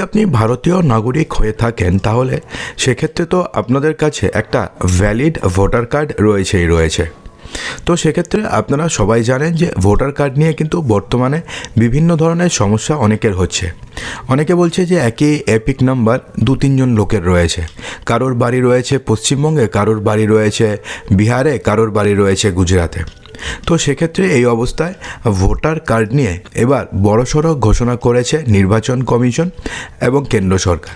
আপনি ভারতীয় নাগরিক হয়ে থাকেন, তাহলে সেক্ষেত্রে তো আপনাদের কাছে একটা ভ্যালিড ভোটার কার্ড রয়েছেই রয়েছে। তো সেক্ষেত্রে আপনারা সবাই জানেন যে ভোটার কার্ড নিয়ে কিন্তু বর্তমানে বিভিন্ন ধরনের সমস্যা অনেকের হচ্ছে। অনেকে বলছে যে একই এপিক নাম্বার দু তিনজন লোকের রয়েছে। কারোর বাড়ি রয়েছে পশ্চিমবঙ্গে, কারোর বাড়ি রয়েছে বিহারে, কারোর বাড়ি রয়েছে গুজরাটে। তো সেক্ষেত্রে এই অবস্থায় ভোটার কার্ড নিয়ে এবার বড়সড় ঘোষণা করেছে নির্বাচন কমিশন এবং কেন্দ্র সরকার।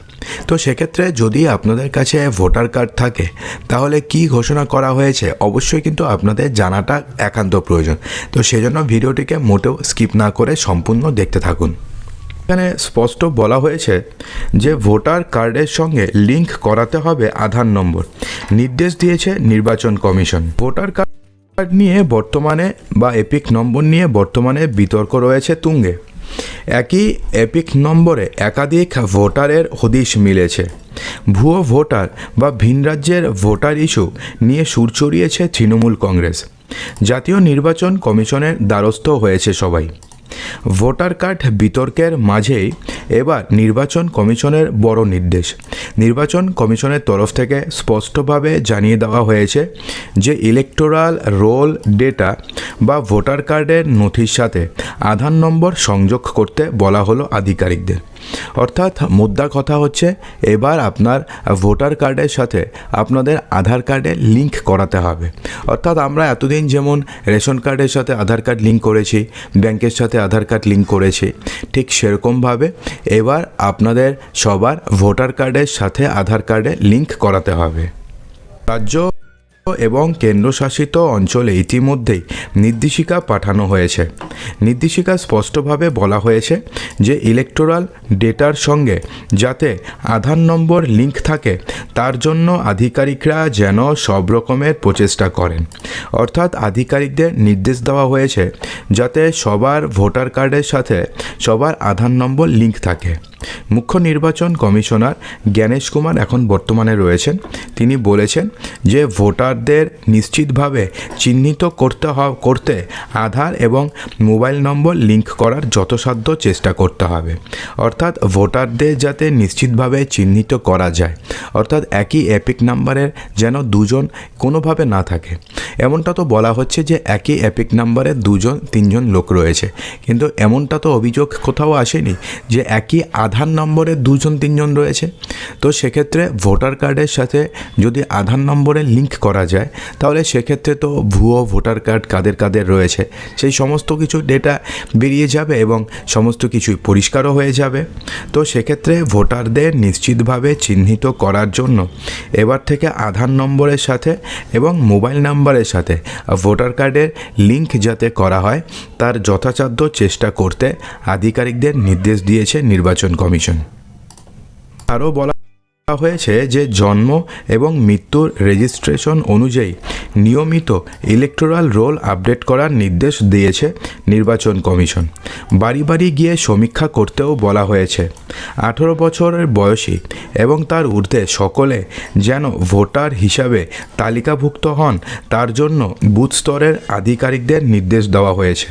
তো সেক্ষেত্রে যদি আপনাদের কাছে ভোটার কার্ড থাকে, তাহলে কি ঘোষণা করা হয়েছে? অবশ্যই কিন্তু আপনাদের জানাটা একান্ত প্রয়োজন। তো সেজন্য ভিডিওটিকে মোটেও স্কিপ না করে সম্পূর্ণ দেখতে থাকুন। এখানে স্পষ্ট বলা হয়েছে যে ভোটার কার্ডের সঙ্গে লিংক করাতে হবে আধার নম্বর। নির্দেশ দিয়েছে নির্বাচন কমিশন। ভোটার কার্ড কার্ড নিয়ে বর্তমানে বা এপিক নম্বর নিয়ে বর্তমানে বিতর্ক রয়েছে তুঙ্গে। একই এপিক নম্বরে একাধিক ভোটারের হদিশ মিলেছে। ভুয়ো ভোটার বা ভিন রাজ্যের ভোটার ইস্যু নিয়ে সুর চড়িয়েছে তৃণমূল কংগ্রেস। জাতীয় নির্বাচন কমিশনের দ্বারস্থ হয়েছে সবাই। ভোটার কার্ড বিতর্কের মাঝেই এবার নির্বাচন কমিশনের বড় নির্দেশ। নির্বাচন কমিশনের তরফ থেকে স্পষ্টভাবে জানিয়ে দেওয়া হয়েছে যে ইলেকটোরাল রোল ডেটা বা ভোটার কার্ডের নথির সাথে আধার নম্বর সংযোগ করতে বলা হলো আধিকারিকদের। অর্থাৎ মুদ্রা কথা হচ্ছে, এবার আপনার ভোটার কার্ডের সাথে আপনাদের আধার কার্ডে লিংক করাতে হবে। অর্থাৎ আমরা এতদিন যেমন রেশন কার্ডের সাথে আধার কার্ড লিঙ্ক করেছি, ব্যাংকের সাথে আধার কার্ড লিঙ্ক করেছি, ঠিক সেরকমভাবে এবার আপনাদের সবার ভোটার কার্ডের সাথে আধার কার্ডে লিংক করাতে হবে। রাজ্য এবং কেন্দ্রশাসিত অঞ্চলে ইতিমধ্যেই নির্দেশিকা পাঠানো হয়েছে। নির্দেশিকা স্পষ্টভাবে বলা হয়েছে যে ইলেকটোরাল ডেটার সঙ্গে যাতে আধার নম্বর লিংক থাকে, তার জন্য আধিকারিকরা যেন সব রকমের প্রচেষ্টা করেন। অর্থাৎ আধিকারিকদের নির্দেশ দেওয়া হয়েছে যাতে সবার ভোটার কার্ডের সাথে সবার আধার নম্বর লিংক থাকে। মুখ্য নির্বাচন কমিশনার জ্ঞানেশ কুমার এখন বর্তমানে রয়েছেন। তিনি বলেছেন যে ভোটারদের নিশ্চিতভাবে চিহ্নিত করতে করতে আধার এবং মোবাইল নম্বর লিংক করার যথাসাধ্য চেষ্টা করতে হবে। অর্থাৎ ভোটারদের যাতে নিশ্চিতভাবে চিহ্নিত করা যায়। অর্থাৎ একই এপিক নাম্বারের যেন দুজন কোনোভাবে না থাকে। এমনটা তো বলা হচ্ছে যে একই এপিক নাম্বারে দুজন, তিনজন লোক রয়েছে। কিন্তু এমনটা তো অভিযোগ কোথাও আসেনি যে একই আধার নম্বরে দুজন, তিনজন রয়েছে। তো সেক্ষেত্রে ভোটার কার্ডের সাথে যদি আধার নম্বরে লিংক করা যায়। তাহলে সেক্ষেত্রে তো ভুয়ো ভোটার কার্ড কাদের কাদের রয়েছে, সেই সমস্ত কিছু ডেটা বেরিয়ে যাবে এবং সমস্ত কিছুই পরিষ্কারও হয়ে যাবে। তো সেক্ষেত্রে ভোটারদের নিশ্চিতভাবে চিহ্নিত করার জন্য এবার থেকে আধার নম্বরের সাথে এবং মোবাইল নাম্বারের সাথে ভোটার কার্ডের লিঙ্ক যাতে করা হয়, তার যথাসাধ্য চেষ্টা করতে আধিকারিকদের নির্দেশ দিয়েছে নির্বাচন কমিশন। আরও বলা হয়েছে যে জন্ম এবং মৃত্যুর রেজিস্ট্রেশন অনুযায়ী নিয়মিত ইলেকটোরাল রোল আপডেট করার নির্দেশ দিয়েছে নির্বাচন কমিশন। বাড়ি বাড়ি গিয়ে সমীক্ষা করতেও বলা হয়েছে। আঠেরো বছরের বয়সী এবং তার ঊর্ধ্বে সকলে যেন ভোটার হিসাবে তালিকাভুক্ত হন, তার জন্য বুথ স্তরের আধিকারিকদের নির্দেশ দেওয়া হয়েছে।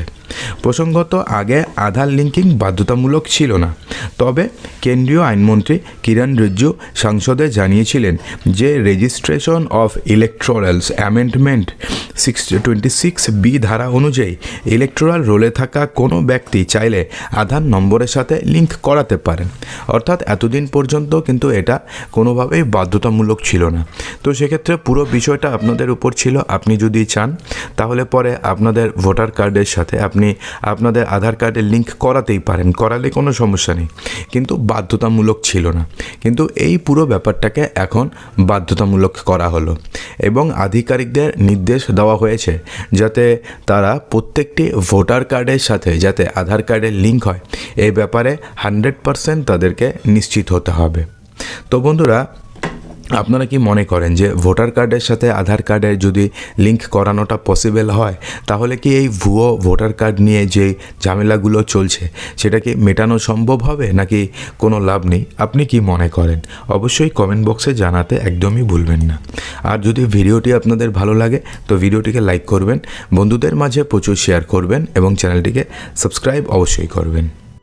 প্রসঙ্গত, আগে আধার লিঙ্কিং বাধ্যতামূলক ছিল না। তবে কেন্দ্রীয় আইনমন্ত্রী কিরণ রিজ্জু সংসদে জানিয়েছিলেন যে registration of electorals amendment six twenty six B ধারা অনুযায়ী ইলেকট্রাল রোলে থাকা কোনো ব্যক্তি চাইলে আধার নম্বরের সাথে লিঙ্ক করাতে পারেন। অর্থাৎ এতদিন পর্যন্ত কিন্তু এটা কোনোভাবেই বাধ্যতামূলক ছিল না। তো সেক্ষেত্রে পুরো বিষয়টা আপনাদের উপর ছিল। আপনি যদি চান, তাহলে পরে আপনাদের ভোটার কার্ডের সাথে আপনি আপনাদের আধার কার্ডের লিঙ্ক করাতেই পারেন। করালে কোনো সমস্যা নেই। কিন্তু বাধ্যতামূলক ছিল না। কিন্তু এই পুরো ব্যাপারটাকে এখন বাধ্যতামূলক করা হলো এবং আধিকারিকদের নির্দেশ দেওয়া হয়েছে যাতে তারা প্রত্যেকটি ভোটার কার্ডের সাথে যাতে আধার কার্ডের লিঙ্ক হয়। এই ব্যাপারে হান্ড্রেড পারসেন্ট তাদেরকে নিশ্চিত হতে হবে। তো বন্ধুরা আপনারা কি মনে করেন যে ভোটার কার্ডের সাথে আধার কার্ডের যদি লিংক করানোটা পসিবল হয়, তাহলে কি এই ভুয়ো ভোটার কার্ড নিয়ে যে ঝামেলাগুলো চলছে, সেটা কি মেটানো সম্ভব হবে নাকি কোনো লাভ নেই? আপনি কি মনে করেন? অবশ্যই কমেন্ট বক্সে জানাতে একদমই ভুলবেন না। আর যদি ভিডিওটি আপনাদের ভালো লাগে, তো ভিডিওটিকে লাইক করবেন, বন্ধুদের মাঝে প্রচুর শেয়ার করবেন এবং চ্যানেলটিকে সাবস্ক্রাইব অবশ্যই করবেন।